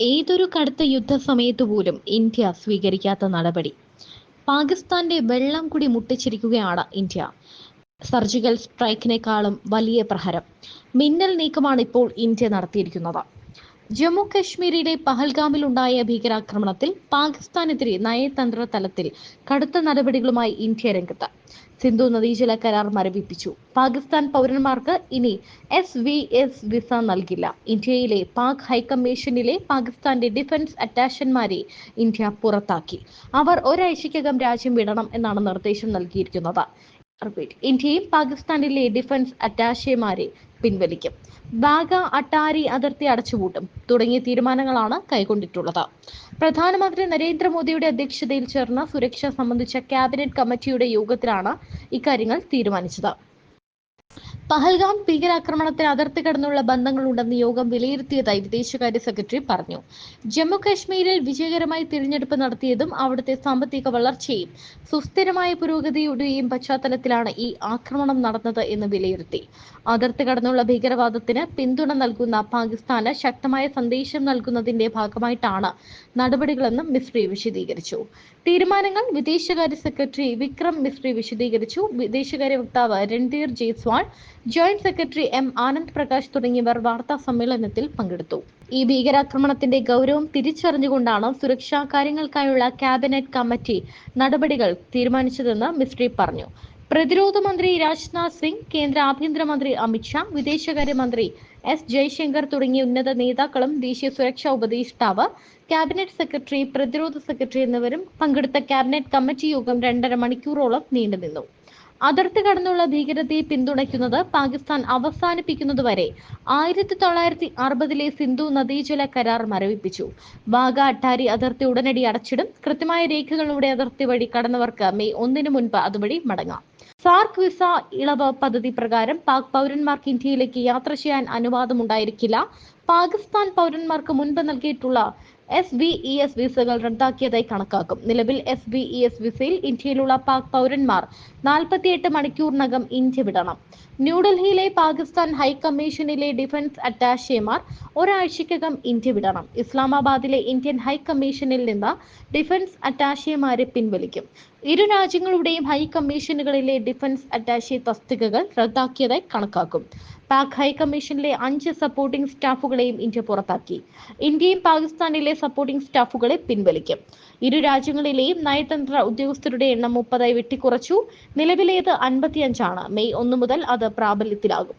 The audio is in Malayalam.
ഏതൊരു കടുത്ത യുദ്ധസമയത്തു പോലും ഇന്ത്യ സ്വീകരിക്കാത്ത നടപടി? പാകിസ്ഥാന്റെ വെള്ളം കൂടി മുട്ടിച്ചിരിക്കുകയാണ് ഇന്ത്യ. സർജിക്കൽ സ്ട്രൈക്കിനേക്കാളും വലിയ പ്രഹരം. മിന്നൽ നീക്കമാണ് ഇപ്പോൾ ഇന്ത്യ നടത്തിയിരിക്കുന്നത്. ജമ്മു കശ്മീരിലെ പഹൽഗാമിലുണ്ടായ ഭീകരാക്രമണത്തിൽ പാകിസ്ഥാനെതിരെ നയതന്ത്ര തലത്തിൽ കടുത്ത നടപടികളുമായി ഇന്ത്യ രംഗത്ത്. സിന്ധു നദീജല കരാർ മരവിപ്പിച്ചു. പാകിസ്ഥാൻ പൗരന്മാർക്ക് ഇനി എസ് വി എസ് വിസ നൽകില്ല. ഇന്ത്യയിലെ പാക് ഹൈക്കമ്മീഷനിലെ പാകിസ്ഥാന്റെ ഡിഫൻസ് അറ്റാഷന്മാരെ ഇന്ത്യ പുറത്താക്കി. അവർ ഒരാഴ്ചയ്ക്കകം രാജ്യം വിടണം എന്നാണ് നിർദ്ദേശം നൽകിയിരിക്കുന്നത്. ഇന്ത്യയും പാകിസ്ഥാനിലെ ഡിഫൻസ് അറ്റാഷെമാരെ പിൻവലിക്കും. ബാഗ അട്ടാരി അതിർത്തി അടച്ചുപൂട്ടും. തുടങ്ങിയ തീരുമാനങ്ങളാണ് കൈക്കൊണ്ടിട്ടുള്ളത്. പ്രധാനമന്ത്രി നരേന്ദ്രമോദിയുടെ അധ്യക്ഷതയിൽ ചേർന്ന സുരക്ഷ സംബന്ധിച്ച ക്യാബിനറ്റ് കമ്മിറ്റിയുടെ യോഗത്തിലാണ് ഇക്കാര്യങ്ങൾ തീരുമാനിച്ചത്. പഹൽഗാം ഭീകരാക്രമണത്തിന് അതിർത്തി കടന്നുള്ള ബന്ധങ്ങളുണ്ടെന്ന് യോഗം വിലയിരുത്തിയതായി വിദേശകാര്യ സെക്രട്ടറി പറഞ്ഞു. ജമ്മു കാശ്മീരിൽ വിജയകരമായി തിരഞ്ഞെടുപ്പ് നടത്തിയതും അവിടുത്തെ സാമ്പത്തിക വളർച്ചയും സുസ്ഥിരമായ പുരോഗതിയുടെയും പശ്ചാത്തലത്തിലാണ് ഈ ആക്രമണം നടന്നത് എന്ന് വിലയിരുത്തി. അതിർത്തി കടന്നുള്ള ഭീകരവാദത്തിന് പിന്തുണ നൽകുന്ന പാകിസ്ഥാന് ശക്തമായ സന്ദേശം നൽകുന്നതിന്റെ ഭാഗമായിട്ടാണ് നടപടികളെന്നും മിസ്രി വിശദീകരിച്ചു. തീരുമാനങ്ങൾ വിദേശകാര്യ സെക്രട്ടറി വിക്രം മിസ്രി വിശദീകരിച്ചു. വിദേശകാര്യ വക്താവ് Randhir Jaiswal joint secretary M Anand Prakash തുടങ്ങിയവർ വാർത്താ സമ്മേളനത്തിൽ പങ്കെടുത്തു. ഈ ഭീകരാക്രമണത്തിന്റെ ഗൗരവം തിരിച്ചറിഞ്ഞുകൊണ്ടാണ് സുരക്ഷാ കാര്യങ്ങൾക്കായുള്ള ക്യാബിനറ്റ് കമ്മിറ്റി നടപടികൾ തീരുമാനിച്ചതെന്ന് മിസ്ട്രി പറഞ്ഞു. പ്രതിരോധ മന്ത്രി രാജ്നാഥ് സിംഗ് കേന്ദ്ര ആഭ്യന്തരമന്ത്രി അമിത്ഷാ വിദേശകാര്യമന്ത്രി എസ് ജയശങ്കർ തുടങ്ങിയ ഉന്നത നേതാക്കളും ദേശീയ സുരക്ഷാ ഉപദേഷ്ടാവ് ക്യാബിനറ്റ് സെക്രട്ടറി പ്രതിരോധ സെക്രട്ടറി എന്നിവരും പങ്കെടുത്ത ക്യാബിനറ്റ് കമ്മിറ്റി യോഗം രണ്ടര മണിക്കൂറോളം നീണ്ടുനിന്നു. അതിർത്തി കടന്നുള്ള ഭീകരതയെ പിന്തുണയ്ക്കുന്നത് പാകിസ്ഥാൻ അവസാനിപ്പിക്കുന്നതുവരെ ആയിരത്തി തൊള്ളായിരത്തി അറുപതിലെ സിന്ധു നദീജല കരാർ മരവിപ്പിച്ചു. വാഗ അട്ടാരി അതിർത്തി ഉടനടി അടച്ചിടും. കൃത്യമായ രേഖകളുടെ അതിർത്തി വഴി കടന്നവർക്ക് മെയ് ഒന്നിന് മുൻപ് അതുവഴി മടങ്ങാം. സാർക്ക് വിസ ഇളവ് പദ്ധതി പ്രകാരം പാക് പൗരന്മാർക്ക് ഇന്ത്യയിലേക്ക് യാത്ര ചെയ്യാൻ അനുവാദം ഉണ്ടായിരിക്കില്ല പാകിസ്ഥാൻ പൗരന്മാർക്ക് മുൻപ് നൽകിയിട്ടുള്ള എസ് ബി ഇ എസ് വിസകൾ റദ്ദാക്കിയതായി കണക്കാക്കും. നിലവിൽ എസ് ബി ഇ എസ് വിസയിൽ ഇന്ത്യയിലുള്ള പാക് പൗരന്മാർ നാൽപ്പത്തിയെട്ട് മണിക്കൂറിനകം ഇന്ത്യ വിടണം. ന്യൂഡൽഹിയിലെ പാകിസ്ഥാൻ ഹൈക്കമ്മീഷനിലെ ഡിഫൻസ് അറ്റാഷേമാർ ഒരാഴ്ചക്കകം ഇന്ത്യ വിടണം. ഇസ്ലാമാബാദിലെ ഇന്ത്യൻ ഹൈക്കമ്മീഷനിൽ നിന്ന് ഡിഫൻസ് അറ്റാഷേമാരെ പിൻവലിക്കും. ഇരു രാജ്യങ്ങളുടെയും ഹൈക്കമ്മീഷനുകളിലെ ഡിഫൻസ് അറ്റാഷെ തസ്തികകൾ റദ്ദാക്കിയതായി കണക്കാക്കും. പാക് ഹൈ കമ്മീഷനിലെ അഞ്ച് സപ്പോർട്ടിംഗ് സ്റ്റാഫുകളെയും ഇന്ത്യ പുറത്താക്കി. ഇന്ത്യയും പാകിസ്ഥാനിലെ സപ്പോർട്ടിംഗ് സ്റ്റാഫുകളെ പിൻവലിക്കും. ഇരു രാജ്യങ്ങളിലെയും നയതന്ത്ര ഉദ്യോഗസ്ഥരുടെ എണ്ണം മുപ്പതായി വെട്ടിക്കുറച്ചു. നിലവിലേത് അൻപത്തിയഞ്ചാണ്. മെയ് ഒന്ന് മുതൽ അത് പ്രാബല്യത്തിലാകും.